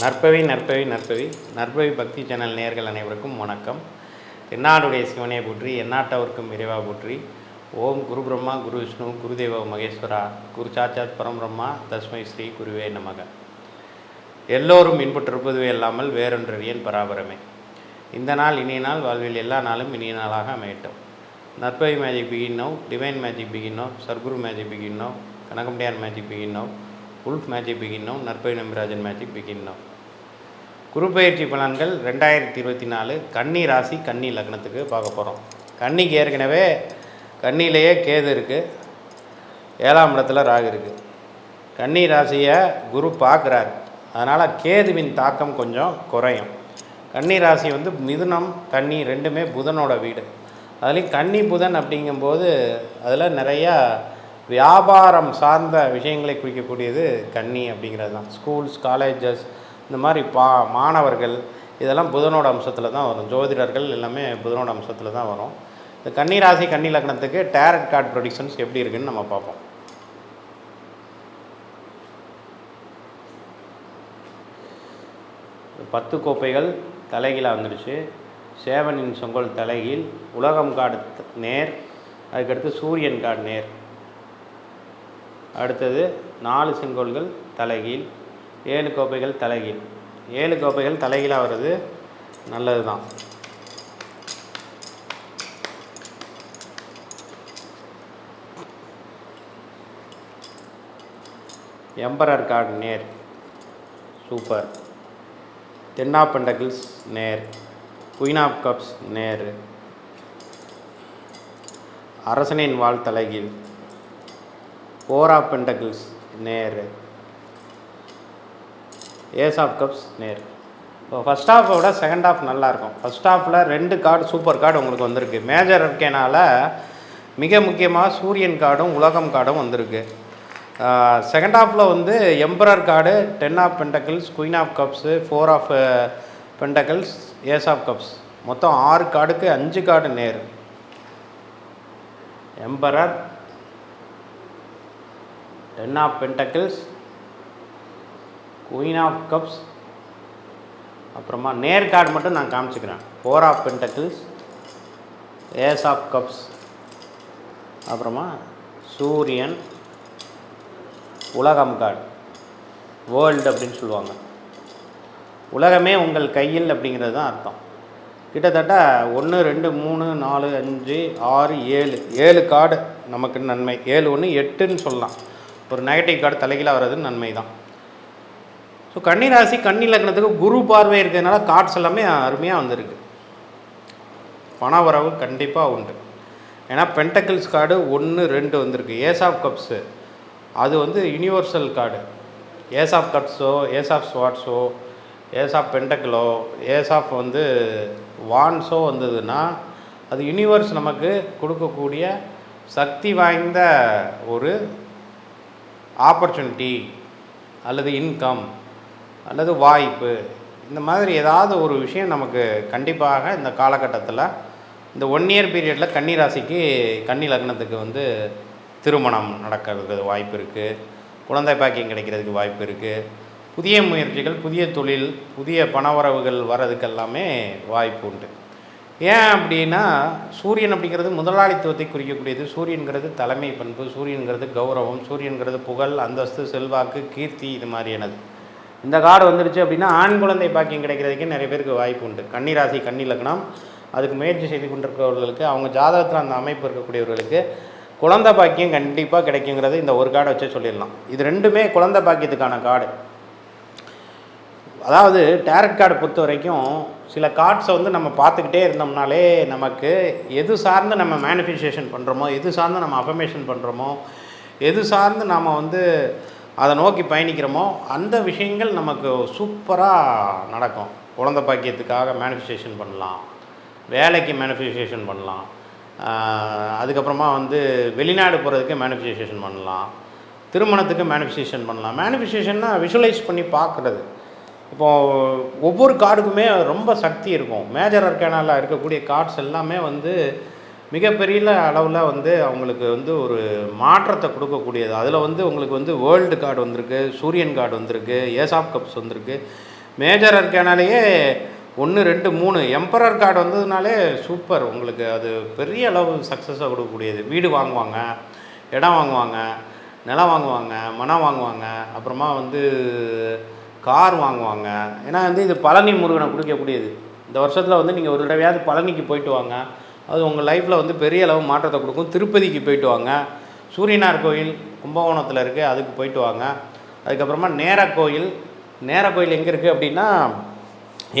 நற்பவி நற்பவி நற்பவி. நற்பவி பக்தி சேனல் நேர்கள் அனைவருக்கும் வணக்கம். என்னாடுடைய சிவனை போற்றி எந்நாட்டவர்க்கும் இறைவா போற்றி. ஓம் குரு பிரம்மா குரு விஷ்ணு குருதேவ மகேஸ்வரா குரு சாட்சாத் பரம்பிரம்மா தஸ்மை ஸ்ரீ குருவே நமக. எல்லோரும் இன்புற்றிருப்பதுவே இல்லாமல் வேறொன்றறியன் பராபரமே. இந்த நாள் இனிய நாள் வாழ்வில் எல்லா நாளும் இனிய நாளாக அமையட்டும். Narpavi magic begin now divine magic begin now Sadguru magic begin now கனகம்படியார் magic begin now wolf magic begin now Narpavi Nambirajan magic begin now குரு பலன்கள் ரெண்டாயிரத்தி இருபத்தி நாலு கன்னி ராசி கன்னி லக்னத்துக்கு பார்க்க போகிறோம் கன்னிக்கு ஏற்கனவே கன்னிலேயே கேது இருக்குது ஏழாம் இடத்துல ராகு இருக்குது கன்னி ராசியை குரு பார்க்குறாரு. அதனால் கேதுவின் தாக்கம் கொஞ்சம் குறையும். கன்னி ராசி வந்து மிதுனம் கன்னி ரெண்டுமே புதனோட வீடு. அதுலேயும் கன்னி புதன் அப்படிங்கும்போது அதில் நிறையா வியாபாரம் சார்ந்த விஷயங்களை குறிக்கக்கூடியது கன்னி அப்படிங்கிறது தான் ஸ்கூல்ஸ் காலேஜஸ் இந்த மாதிரி பா மாணவர்கள் இதெல்லாம் புதனோட அம்சத்தில் தான் வரும். ஜோதிடர்கள் எல்லாமே புதனோட அம்சத்தில் தான் வரும். இந்த கன்னிராசி கன்னி லக்னத்துக்கு டேரட் கார்டு ப்ரொடிக்ஷன்ஸ் எப்படி இருக்குன்னு நம்ம பார்ப்போம். பத்து கோப்பைகள் தலைகீழாக வந்துடுச்சு. சேவனின் சொங்கல் தலைகீழ் உலகம் காடு நேர் அதுக்கடுத்து சூரியன் காடு நேர். அடுத்தது நாலு செங்கோல்கள் தலைகீழ் ஏழு கோப்பைகள் தலைகீழ். ஏழு கோப்பைகள் தலைகீழாக வர்றது நல்லது தான் எம்பரர் கார்டு நேர். சூப்பர். தென்னா பெண்டகிள்ஸ் நேர். குயின் ஆஃப் கப்ஸ் நேர். அரசனின் வாழ் தலைகீழ். ஃபோர் ஆஃப் பெண்டக்கிள்ஸ் நேர். ஏஸ் ஆஃப் கப்ஸ் நேர். இப்போ ஃபஸ்ட் ஹாஃபை விட செகண்ட் ஹாஃப் நல்லாயிருக்கும். ஃபஸ்ட் ஹாஃபில் ரெண்டு கார்டு சூப்பர் கார்டு உங்களுக்கு வந்திருக்கு. மேஜர் இருக்கேனால மிக முக்கியமாக சூரியன் கார்டும் உலகம் கார்டும் வந்திருக்கு. செகண்ட் ஹாஃபில் வந்து emperor card ten of pentacles queen of cups four of pentacles ace of cups மொத்தம் ஆறு கார்டுக்கு அஞ்சு கார்டு நேர். Emperor ten of pentacles queen of cups அப்புறமா நேர் கார்டு மட்டும் நான் காமிச்சுக்கிறேன். Four of pentacles ace of cups அப்புறமா சூரியன் உலகம் கார்டு வேர்ல்டு அப்படின்னு சொல்லுவாங்க. உலகமே உங்கள் கையில் அப்படிங்கிறது தான் அர்த்தம். கிட்டத்தட்ட ஒன்று ரெண்டு மூணு நாலு அஞ்சு ஆறு ஏழு. ஏழு கார்டு நமக்கு நன்மை. ஏழு ஒன்று எட்டுன்னு சொல்லலாம். ஒரு நெகட்டிவ் கார்டு தலைகீழாக வர்றதுன்னு நன்மை தான் ஸோ கன்னி ராசி கன்னி லக்னத்துக்கு குரு பார்வை இருக்கிறதுனால கார்ட்ஸ் எல்லாமே அருமையாக வந்திருக்கு. பண வரவு கண்டிப்பாக உண்டு. ஏன்னா பென்டக்கிள்ஸ் கார்டு ஒன்று ரெண்டு வந்திருக்கு. ஏஸ் ஆஃப் கப்ஸு அது வந்து யூனிவர்சல் கார்டு ஏஸ் ஆஃப் கப்ஸோ ஏஸ் ஆஃப் ஸ்வாட்ஸோ ஏஸ் ஆஃப் பென்டக்கிளோ ஏஸ் ஆஃப் வந்து வான்ஸோ வந்ததுன்னா அது யூனிவர்ஸ் நமக்கு கொடுக்கக்கூடிய சக்தி வாய்ந்த ஒரு ஆப்பர்ச்சுனிட்டி அல்லது இன்கம் அல்லது வாய்ப்பு இந்த மாதிரி ஏதாவது ஒரு விஷயம் நமக்கு கண்டிப்பாக இந்த காலகட்டத்தில் இந்த ஒன் இயர் பீரியடில் கன்னி ராசிக்கு கன்னி லக்னத்துக்கு வந்து திருமணம் நடக்கிறதுக்கு வாய்ப்பு இருக்குது குழந்தை பாக்கியம் கிடைக்கிறதுக்கு வாய்ப்பு இருக்குது புதிய முயற்சிகள் புதிய தொழில் புதிய பணவரவுகள் வர்றதுக்கு எல்லாமே வாய்ப்பு உண்டு. ஏன் அப்படின்னா சூரியன் அப்படிங்கிறது முதலாளித்துவத்தை குறிக்கக்கூடியது. சூரியன்கிறது தலைமை பண்பு சூரியன்கிறது கௌரவம் சூரியன்கிறது புகழ் அந்தஸ்து செல்வாக்கு கீர்த்தி இது மாதிரியானது. இந்த கார்டு வந்துருச்சு அப்படின்னா ஆண் குழந்தை பாக்கியம் கிடைக்கிறதுக்கே நிறைய பேருக்கு வாய்ப்பு உண்டு. கன்னிராசி கன்னி லக்னம் அதுக்கு முயற்சி செய்து கொண்டிருக்கிறவர்களுக்கு அவங்க ஜாதகத்தில் அந்த அமைப்பு இருக்கக்கூடியவர்களுக்கு குழந்தை பாக்கியம் கண்டிப்பாக கிடைக்குங்கிறது இந்த ஒரு கார்டை வச்சே சொல்லிடலாம். இது ரெண்டுமே குழந்தை பாக்கியத்துக்கான கார்டு. அதாவது டேரட் கார்டை பொறுத்த வரைக்கும் சில கார்ட்ஸை வந்து நம்ம பார்த்துக்கிட்டே இருந்தோம்னாலே நமக்கு எது சார்ந்து நம்ம மேனிஃபெஸ்டேஷன் பண்ணுறோமோ எது சார்ந்து நம்ம அஃபர்மேஷன் பண்ணுறோமோ எது சார்ந்து நாம் வந்து அதை நோக்கி பயணிக்கிறோமோ அந்த விஷயங்கள் நமக்கு சூப்பராக நடக்கும். குழந்த பாக்கியத்துக்காக மேனிஃபெஸ்டேஷன் பண்ணலாம். வேலைக்கு மேனிஃபெஸ்டேஷன் பண்ணலாம். அதுக்கப்புறமா வந்து வெளிநாடு போகிறதுக்கு மேனிஃபெஸ்டேஷன் பண்ணலாம். திருமணத்துக்கு மேனிஃபெஸ்டேஷன் பண்ணலாம். மேனிஃபெஸ்டேஷன்னா விஷுவலைஸ் பண்ணி பார்க்குறது. இப்போது ஒவ்வொரு கார்டுக்குமே ரொம்ப சக்தி இருக்கும். மேஜர் அர்கானால இருக்கக்கூடிய கார்ட்ஸ் எல்லாமே வந்து மிகப்பெரிய அளவில் வந்து அவங்களுக்கு வந்து ஒரு மாற்றத்தை கொடுக்கக்கூடியது. அதில் வந்து உங்களுக்கு வந்து வேர்ல்டு கார்டு வந்திருக்கு சூரியன் கார்டு வந்திருக்கு ஏசாப் கப்ஸ் வந்திருக்கு. மேஜர் இருக்கனாலேயே ஒன்று ரெண்டு மூணு எம்பரர் கார்டு வந்ததுனாலே சூப்பர் உங்களுக்கு அது பெரிய அளவு சக்ஸஸாக கொடுக்கக்கூடியது. வீடு வாங்குவாங்க இடம் வாங்குவாங்க நிலம் வாங்குவாங்க மனம் வாங்குவாங்க அப்புறமா வந்து கார் வாங்குவாங்க. ஏன்னா வந்து இது பழனி முருகனை கொடுக்கக்கூடியது. இந்த வருஷத்தில் வந்து நீங்கள் ஒரு தடவையாவது பழனிக்கு போயிட்டு வாங்க. அது உங்கள் லைஃப்பில் வந்து பெரிய அளவு மாற்றத்தை கொடுக்கும். திருப்பதிக்கு போயிட்டு வாங்க. சூரியனார் கோயில் கும்பகோணத்தில் இருக்குது அதுக்கு போயிட்டு வாங்க. அதுக்கப்புறமா நேர கோயில். நேர கோயில் எங்கே இருக்குது அப்படின்னா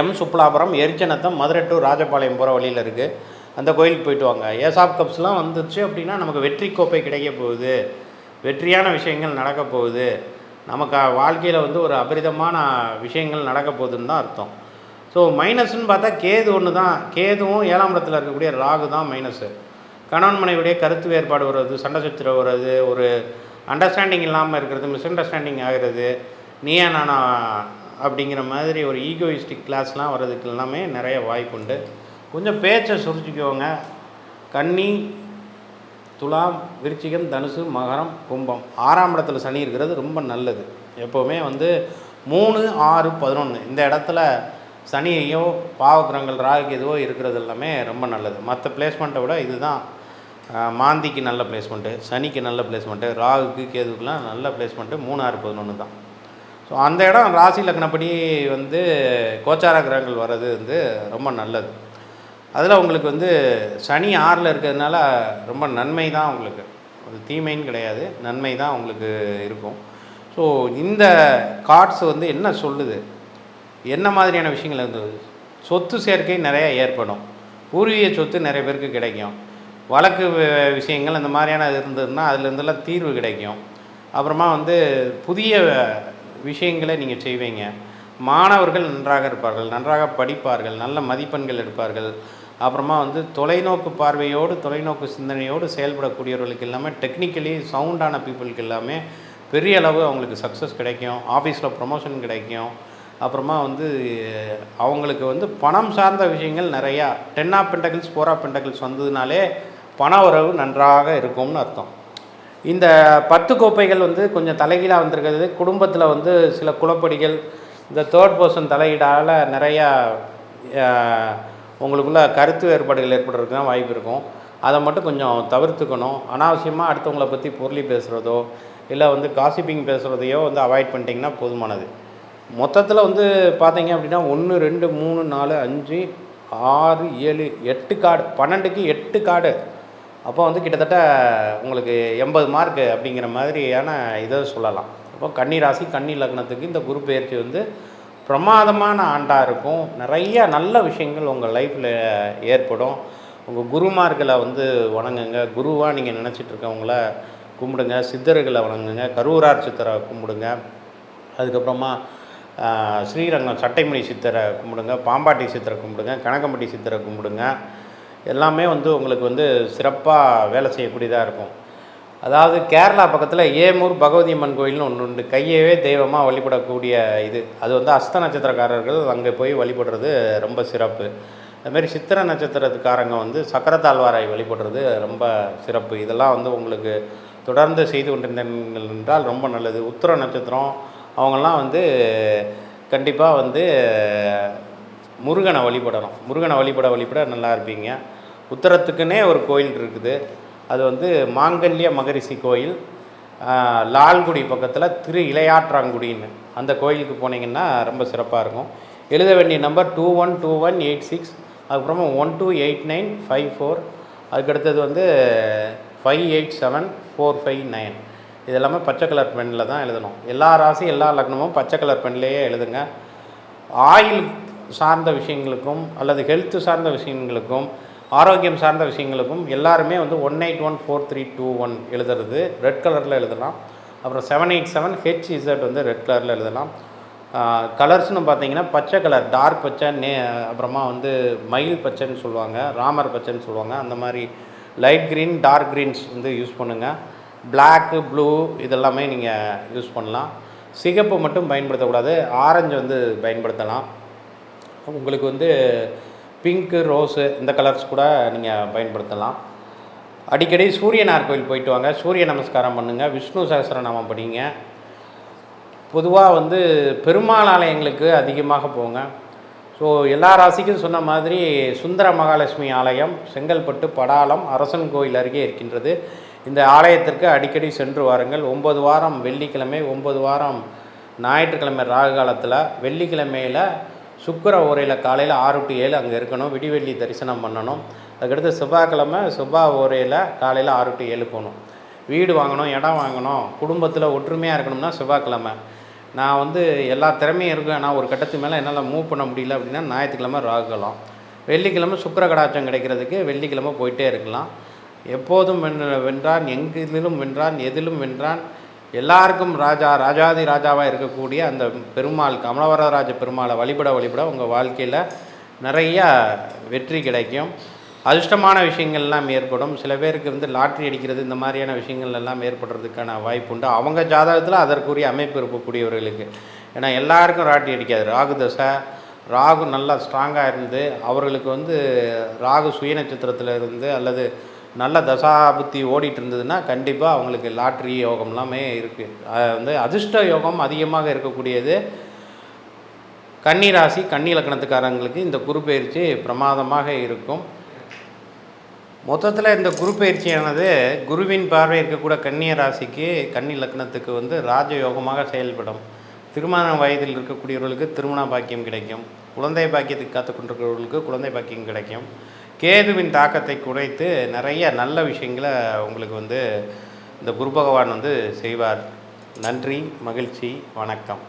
எம். சுப்லாபுரம் எரிச்சனத்தம் மதுரை டு ராஜபாளையம் போகிற வழியில் இருக்குது அந்த கோயிலுக்கு போயிட்டு வாங்க. ஏசாப் கப்ஸ்லாம் வந்துச்சு அப்படின்னா நமக்கு வெற்றி கோப்பை கிடைக்க போகுது. வெற்றியான விஷயங்கள் நடக்க போகுது. நமக்கு வாழ்க்கையில் வந்து ஒரு அபரிதமான விஷயங்கள் நடக்க போகுதுன்னு தான் அர்த்தம். ஸோ மைனஸ்ன்னு பார்த்தா கேது ஒன்று தான் கேதுவும் ஏழாம் இடத்துல இருக்கக்கூடிய ராகு தான் மைனஸு கணவன் மனைவிடைய கருத்து வேறுபாடு வருவது சண்டை சுத்திர வருது ஒரு அண்டர்ஸ்டாண்டிங் இல்லாமல் இருக்கிறது மிஸ் அண்டர்ஸ்டாண்டிங் ஆகிறது நீயா நானா அப்படிங்கிற மாதிரி ஒரு ஈகோயிஸ்டிக் கிளாஸ்லாம் வர்றதுக்கு எல்லாமே நிறைய வாய்ப்புண்டு. கொஞ்சம் பேச்சை சுருச்சிக்கோங்க கன்னி துலாம் விருச்சிகம் தனுசு மகரம் கும்பம். ஆறாம் இடத்துல சனி இருக்கிறது ரொம்ப நல்லது. எப்போவுமே வந்து மூணு ஆறு பதினொன்று இந்த இடத்துல சனியையோ பாவக்கிரகங்கள் ராகு எதுவோ இருக்கிறது எல்லாமே ரொம்ப நல்லது. மற்ற பிளேஸ்மெண்ட்டை விட இதுதான் மாந்திக்கு நல்ல பிளேஸ்மெண்ட்டு சனிக்கு நல்ல பிளேஸ்மெண்ட்டு ராகுக்கு கேதுக்கெலாம் நல்ல பிளேஸ்மெண்ட்டு மூணாறு பதினொன்று தான். ஸோ அந்த இடம் ராசி லக்னப்படி வந்து கோச்சார கிரகங்கள் வர்றது வந்து ரொம்ப நல்லது. அதில் உங்களுக்கு வந்து சனி ஆறில் இருக்கிறதுனால ரொம்ப நன்மை தான் உங்களுக்கு. ஒரு தீமைன்னு கிடையாது. நன்மை தான் உங்களுக்கு இருக்கும். ஸோ இந்த கார்ட்ஸ் வந்து என்ன சொல்லுது? என்ன மாதிரியான விஷயங்கள் இருந்தது சொத்து சேர்க்கை நிறையா ஏற்படும். பூர்வீக சொத்து நிறைய பேருக்கு கிடைக்கும். வழக்கு விஷயங்கள் இந்த மாதிரியான இருந்ததுன்னா அதுலேருந்துலாம் தீர்வு கிடைக்கும். அப்புறமா வந்து புதிய விஷயங்களை நீங்கள் செய்வீங்க. மாணவர்கள் நன்றாக இருப்பார்கள் நன்றாக படிப்பார்கள் நல்ல மதிப்பெண்கள் எடுப்பார்கள். அப்புறமா வந்து தொலைநோக்கு பார்வையோடு தொலைநோக்கு சிந்தனையோடு செயல்படக்கூடியவர்களுக்கு எல்லாமே டெக்னிக்கலி சவுண்டான பீப்புளுக்கு எல்லாமே பெரிய அளவு அவங்களுக்கு சக்ஸஸ் கிடைக்கும். ஆஃபீஸில் ப்ரொமோஷன் கிடைக்கும். அப்புறமா வந்து அவங்களுக்கு வந்து பணம் சார்ந்த விஷயங்கள் நிறையா ten of pentacles four of pentacles வந்ததுனாலே பண உறவு நன்றாக இருக்கும்னு அர்த்தம். இந்த பத்து கோப்பைகள் வந்து கொஞ்சம் தலைகீழாக வந்திருக்கிறது. குடும்பத்தில் வந்து சில குழப்படிகள் இந்த தேர்ட் பர்சன் தலையீடால் நிறையா உங்களுக்குள்ள கருத்து வேறுபாடுகள் ஏற்படுறதுக்கு தான் வாய்ப்பு இருக்கும். அதை மட்டும் கொஞ்சம் தவிர்த்துக்கணும். அனாவசியமாக அடுத்தவங்களை பற்றி பொருளி பேசுகிறதோ இல்லை வந்து காசிப்பிங் பேசுகிறதையோ வந்து அவாய்ட் பண்ணிட்டீங்கன்னா போதுமானது. மொத்தத்தில் வந்து பார்த்தீங்க அப்படின்னா ஒன்று ரெண்டு மூணு நாலு அஞ்சு ஆறு ஏழு எட்டு கார்டு. பன்னெண்டுக்கு எட்டு கார்டு. அப்போ வந்து கிட்டத்தட்ட உங்களுக்கு எண்பது மார்க்கு அப்படிங்கிற மாதிரியான இதை சொல்லலாம். அப்போ கன்னி ராசி கன்னி லக்னத்துக்கு இந்த குரு பயிற்சி வந்து பிரமாதமான ஆண்டாக இருக்கும். நிறைய நல்ல விஷயங்கள் உங்கள் லைஃப்பில் ஏற்படும். உங்கள் குருமார்களை வந்து வணங்குங்க. குருவாக நீங்கள் நினச்சிட்ருக்கவங்கள கும்பிடுங்க. சித்தர்களை வணங்குங்க. கரூரார் சித்தரை கும்பிடுங்க. அதுக்கப்புறமா ஸ்ரீரங்கம் சட்டைமணி சித்தரை கும்பிடுங்க பாம்பாட்டி சித்தரை கும்பிடுங்க கனகம்பட்டி சித்தரை கும்பிடுங்க. எல்லாமே வந்து உங்களுக்கு வந்து சிறப்பாக வேலை செய்யக்கூடியதாக இருக்கும். அதாவது கேரளா பக்கத்தில் ஏமூர் பகவதி அம்மன் கோயில்னு ஒன்று உண்டு. கையவே தெய்வமாக வழிபடக்கூடிய இது. அது வந்து அஸ்த நட்சத்திரக்காரர்கள் அங்கே போய் வழிபடுறது ரொம்ப சிறப்பு. அதுமாரி சித்திர நட்சத்திரத்துக்காரங்க வந்து சக்கரத்தாழ்வாரை வழிபடுறது ரொம்ப சிறப்பு. இதெல்லாம் வந்து உங்களுக்கு தொடர்ந்து செய்து கொண்டிருந்தீர்கள் என்றால் ரொம்ப நல்லது. உத்திர நட்சத்திரம் அவங்கெல்லாம் வந்து கண்டிப்பாக வந்து முருகனை வழிபடணும். முருகனை வழிபட வழிபட நல்லா இருப்பீங்க. உத்தரத்துக்குன்னே ஒரு கோயில் இருக்குது. அது வந்து மாங்கல்ய மகரிஷி கோயில். லால்குடி பக்கத்தில் திரு இளையாற்றாங்குடின்னு. அந்த கோயிலுக்கு போனீங்கன்னா ரொம்ப சிறப்பாக இருக்கும். எழுத வேண்டிய number two one two one eight six. அதுக்கப்புறமா one two eight nine five four. அதுக்கடுத்தது வந்து five eight seven four five nine. இது எல்லாமே பச்சை கலர் பெண்ணில் தான் எழுதணும். எல்லா ராசி எல்லா லக்னமும் பச்சை கலர் பென்லேயே எழுதுங்க. ஆயில் சார்ந்த விஷயங்களுக்கும் அல்லது ஹெல்த்து சார்ந்த விஷயங்களுக்கும் ஆரோக்கியம் சார்ந்த விஷயங்களுக்கும் எல்லாருமே வந்து one eight one four three two one எழுதுறது. ரெட் கலரில் எழுதலாம். அப்புறம் seven eight seven H Z வந்து ரெட் கலரில் எழுதலாம். கலர்ஸ்னு பார்த்தீங்கன்னா பச்சை கலர் டார்க் பச்சை நே அப்புறமா வந்து மயில் பச்சைன்னு சொல்லுவாங்க ராமர் பச்சைன்னு சொல்லுவாங்க. அந்த மாதிரி லைட் க்ரீன் டார்க் க்ரீன்ஸ் வந்து யூஸ் பண்ணுங்கள் பிளாக்கு ப்ளூ இதெல்லாமே நீங்கள் யூஸ் பண்ணலாம். சிகப்பு மட்டும் பயன்படுத்தக்கூடாது. ஆரஞ்சு வந்து பயன்படுத்தலாம். உங்களுக்கு வந்து பிங்க்கு ரோஸு இந்த கலர்ஸ் கூட நீங்கள் பயன்படுத்தலாம். அடிக்கடி சூரியனார் கோயில் போயிட்டு வாங்க. சூரிய நமஸ்காரம் பண்ணுங்கள் விஷ்ணு சகஸ்ரநாமம் படிங்க. பொதுவாக வந்து பெருமாள் ஆலயங்களுக்கு அதிகமாக போங்க. ஸோ எல்லா ராசிக்கும் சொன்ன மாதிரி சுந்தர மகாலட்சுமி ஆலயம் செங்கல்பட்டு படாலம் அரசன் கோயில் அருகே இருக்கின்றது. இந்த ஆலயத்திற்கு அடிக்கடி சென்று வாருங்கள். ஒம்பது வாரம் வெள்ளிக்கிழமை ஒம்பது வாரம் ஞாயிற்றுக்கிழமை ராகு காலத்தில் வெள்ளிக்கிழமையில் சுக்கர ஓரையில் காலையில் ஆறு டு ஏழு அங்கே இருக்கணும். விடிவெள்ளி தரிசனம் பண்ணணும். அதுக்கடுத்து செவ்வாய்க்கிழமை செவ்வாய் ஓரையில் காலையில் ஆறு டு ஏழு போகணும். வீடு வாங்கணும் இடம் வாங்கணும் குடும்பத்தில் ஒற்றுமையாக இருக்கணும்னா செவ்வாய்க்கிழமை. நான் வந்து எல்லா திறமையும் இருக்கும் ஆனால் ஒரு கட்டத்துக்கு மேலே என்னால் மூவ் பண்ண முடியல அப்படின்னா ஞாயிற்றுக்கிழமை ராகுகலாம் வெள்ளிக்கிழமை சுக்கர கடாச்சம் கிடைக்கிறதுக்கு வெள்ளிக்கிழமை போயிட்டே இருக்கலாம். எப்போதும் வென் வென்றான் எங்கிலும் வென்றான் எதிலும் வென்றான். எல்லாருக்கும் ராஜா ராஜாதி ராஜாவாக இருக்கக்கூடிய அந்த பெருமாள் கமலவரராஜ பெருமாளை வழிபட வழிபட உங்கள் வாழ்க்கையில் நிறையா வெற்றி கிடைக்கும். அதிர்ஷ்டமான விஷயங்கள்லாம் ஏற்படும். சில பேருக்கு வந்து லாட்ரி அடிக்கிறது இந்த மாதிரியான விஷயங்கள் எல்லாம் ஏற்படுறதுக்கான வாய்ப்பு உண்டு. அவங்க ஜாதகத்தில் அதற்குரிய அமைப்பு இருக்கக்கூடியவர்களுக்கு ஏன்னா எல்லாருக்கும் லாட்ரி அடிக்காது. ராகு தசை ராகு நல்லா ஸ்ட்ராங்காக இருந்து அவர்களுக்கு வந்து ராகு சுய நட்சத்திரத்தில் இருந்து அல்லது நல்ல தசாபுத்தி ஓடிட்டு இருந்ததுன்னா கண்டிப்பாக அவங்களுக்கு லாட்ரி யோகம் எல்லாமே இருக்குது அது வந்து அதிர்ஷ்ட யோகம் அதிகமாக இருக்கக்கூடியது. கன்னி ராசி கன்னி இலக்கணத்துக்காரங்களுக்கு இந்த குரு பயிற்சி பிரமாதமாக இருக்கும். மொத்தத்தில் இந்த குரு பயிற்சியானது குருவின் பார்வை இருக்கக்கூட கன்னிய ராசிக்கு கன்னி இலக்கணத்துக்கு வந்து ராஜயோகமாக செயல்படும். திருமண வயதில் இருக்கக்கூடியவர்களுக்கு திருமண பாக்கியம் கிடைக்கும். குழந்தை பாக்கியத்துக்கு காத்து கொண்டிருக்கிறவர்களுக்கு குழந்தை பாக்கியம் கிடைக்கும். கேதுவின் தாக்கத்தை குறைத்து நிறைய நல்ல விஷயங்களை உங்களுக்கு வந்து இந்த குரு பகவான் வந்து செய்வார். நன்றி மகிழ்ச்சி வணக்கம்.